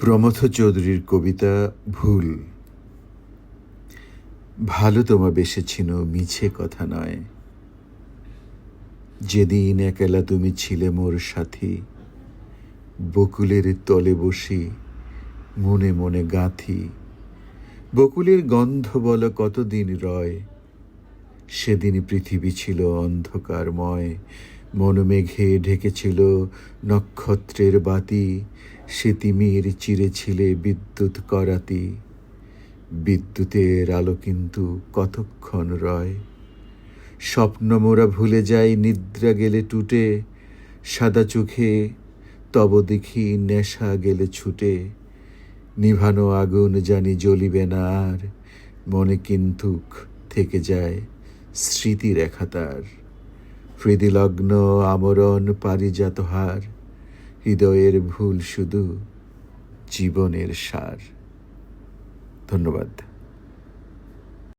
প্রমথ চৌধুরীর কবিতা ভুল। ভালো তোমা বেসেছিল মিছে কথা নয়। যেদিন একেলা তুমি ছিলে মোর সাথী, বকুলের তলে বসি, মনে মনে গাঁথি। বকুলের গন্ধ বল কতদিন রয়, সেদিন পৃথিবী ছিল অন্ধকারময়। মনোমেঘে ঢেকেছিল নক্ষত্রের বাতি, সে তিমির চিরেছিলে বিদ্যুৎ করাতি। বিদ্যুতের আলো কিন্তু কতক্ষণ রয়? স্বপ্ন মোরা ভুলে যাই, নিদ্রা গেলে টুটে। সাদা চোখে তব দেখি নেশা গেলে ছুটে। নিভানো আগুন জানি জ্বলিবে না আর, মনে কিন্তু থেকে যায় স্মৃতি রেখা তার। হৃদিলগ্ন আমরণ পারিজাত হার হৃদয়ের ভুল শুধু জীবনের সার। ধন্যবাদ।